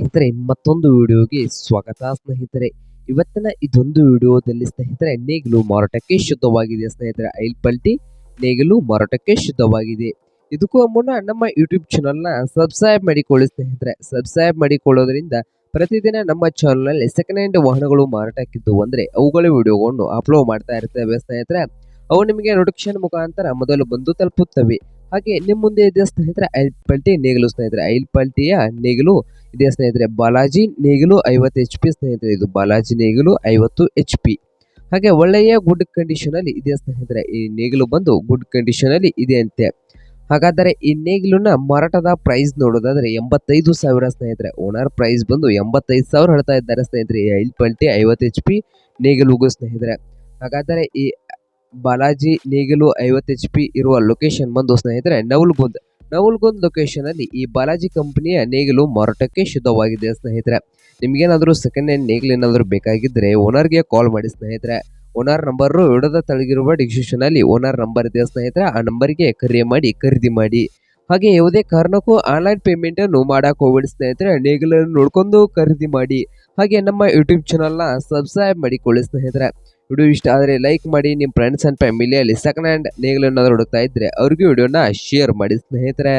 ಸ್ನೇಹಿತರೆ, ಮತ್ತೊಂದು ವಿಡಿಯೋಗೆ ಸ್ವಾಗತ ಸ್ನೇಹಿತರೆ. ಇವತ್ತಿನ ಇದೊಂದು ವಿಡಿಯೋದಲ್ಲಿ ಸ್ನೇಹಿತರೆ, ನೇಗಿಲು ಮಾರಾಟಕ್ಕೆ ಶುದ್ಧವಾಗಿದೆ ಸ್ನೇಹಿತರೆ. ಐಲ್ ಪಲ್ಟಿ, ನೇಗಿಲು ಮಾರಾಟಕ್ಕೆ ಶುದ್ಧವಾಗಿದೆ. ಇದಕ್ಕೂ ಮುನ್ನ ನಮ್ಮ ಯೂಟ್ಯೂಬ್ ಚಾನಲ್ನ ಸಬ್ಸ್ಕ್ರೈಬ್ ಮಾಡಿಕೊಳ್ಳಿ ಸ್ನೇಹಿತರೆ. ಸಬ್ಸ್ಕ್ರೈಬ್ ಮಾಡಿಕೊಳ್ಳೋದ್ರಿಂದ ಪ್ರತಿದಿನ ನಮ್ಮ ಚಾನಲ್ನಲ್ಲಿ ಸೆಕೆಂಡ್ ಹ್ಯಾಂಡ್ ವಾಹನಗಳು ಮಾರಾಟಕ್ಕಿದ್ದು ಅಂದರೆ ಅವುಗಳ ವಿಡಿಯೋಗಳನ್ನು ಅಪ್ಲೋಡ್ ಮಾಡ್ತಾ ಇರ್ತೇವೆ ಸ್ನೇಹಿತರೆ. ಅವು ನಿಮಗೆ ನೋಟಿಫಿಕೇಶನ್ ಮುಖಾಂತರ ಮೊದಲು ಬಂದು ತಲುಪುತ್ತವೆ. ಹಾಗೆ ನಿಮ್ಮ ಮುಂದೆ ಇದೆ ಸ್ನೇಹಿತರೆ ಐಲ್ ಪಲ್ಟಿ ನೇಗಿಲು ಸ್ನೇಹಿತರೆ. ಐಲ್ ಪಲ್ಟಿಯ ನೇಗಿಲು, ಇದೆ ಸ್ನೇಹಿತರೆ, ಬಾಲಾಜಿ ನೇಗಿಲು, ಐವತ್ತು ಎಚ್ ಪಿ ಸ್ನೇಹಿತರೆ. ಇದು ಬಾಲಾಜಿ ನೇಗಿಲು, ಐವತ್ತು ಎಚ್ ಪಿ ಹಾಗೆ ಒಳ್ಳೆಯ ಗುಡ್ ಕಂಡೀಷನ್ ಅಲ್ಲಿ ಇದೆ ಸ್ನೇಹಿತರೆ, ಈ ನೇಗಿಲು ಬಂದು ಗುಡ್ ಕಂಡೀಷನ್ ಅಲ್ಲಿ ಇದೆ ಅಂತೆ. ಹಾಗಾದರೆ ಈ ನೇಗಿಲುನ ಮಾರಾಟದ ಪ್ರೈಸ್ ನೋಡೋದಾದ್ರೆ ಎಂಬತ್ತೈದು ಸಾವಿರ ಸ್ನೇಹಿತರೆ. ಓನರ್ ಪ್ರೈಸ್ ಬಂದು ಎಂಬತ್ತೈದು ಸಾವಿರ ಹೇಳ್ತಾ ಇದ್ದಾರೆ ಸ್ನೇಹಿತರೆ. ಐಲ್ ಪಲ್ಟಿ, ಐವತ್ತು ಎಚ್ ಪಿ ನೇಗಿಲುಗೂ ಸ್ನೇಹಿತರೆ. ಹಾಗಾದರೆ ಈ ಬಾಲಾಜಿ ನೇಗಿಲು ಐವತ್ತು ಎಚ್ ಪಿ ಇರುವ ಲೊಕೇಶನ್ ಬಂದು ಸ್ನೇಹಿತರೆ, ನವಲ್ಗುಂದ್. ನವಲ್ಗುಂದ್ ಲೊಕೇಶನ್ ಅಲ್ಲಿ ಈ ಬಾಲಾಜಿ ಕಂಪನಿಯ ನೇಗಿಲು ಮಾರಾಟಕ್ಕೆ ಶುದ್ಧವಾಗಿದೆ ಸ್ನೇಹಿತರೆ. ನಿಮ್ಗೇನಾದರೂ ಸೆಕೆಂಡ್ ಹ್ಯಾಂಡ್ ನೇಗಿಲು ಏನಾದರೂ ಬೇಕಾಗಿದ್ದರೆ ಓನರ್ಗೆ ಕಾಲ್ ಮಾಡಿ ಸ್ನೇಹಿತರೆ. ಓನರ್ ನಂಬರು ಇಡದ ತಳಗಿರುವ ಡಿಸ್ಕ್ರಿಪ್ಷನ್ ಅಲ್ಲಿ ಓನರ್ ನಂಬರ್ ಇದೆ ಸ್ನೇಹಿತರೆ. ಆ ನಂಬರ್ಗೆ ಕರೆ ಮಾಡಿ ಖರೀದಿ ಮಾಡಿ. ಹಾಗೆ ಯಾವುದೇ ಕಾರಣಕ್ಕೂ ಆನ್ಲೈನ್ ಪೇಮೆಂಟ್ ಅನ್ನು ಮಾಡಕ್ಕೆ ಹೋಗಬೇಡಿ ಸ್ನೇಹಿತರೆ. ನೇಗಿಲನ್ನು ನೋಡ್ಕೊಂಡು ಖರೀದಿ ಮಾಡಿ, ಹಾಗೆ ನಮ್ಮ ಯೂಟ್ಯೂಬ್ ಚಾನಲ್ನ ಸಬ್ಸ್ಕ್ರೈಬ್ ಮಾಡಿಕೊಳ್ಳಿ ಸ್ನೇಹಿತರೆ. ವಿಡಿಯೋ ಇಷ್ಟ ಆದರೆ ಲೈಕ್ ಮಾಡಿ ನಿಮ್ಮ ಫ್ರೆಂಡ್ಸ್ ಆ್ಯಂಡ್ ಫ್ಯಾಮಿಲಿಯಲ್ಲಿ ಸೆಕೆಂಡ್ ಹ್ಯಾಂಡ್ ನೇಗಿಲನ್ನಾದರೂ ಹುಡುಕ್ತಾ ಇದ್ದರೆ ಅವ್ರಿಗೂ ವಿಡಿಯೋನ ಶೇರ್ ಮಾಡಿ ಸ್ನೇಹಿತರೆ.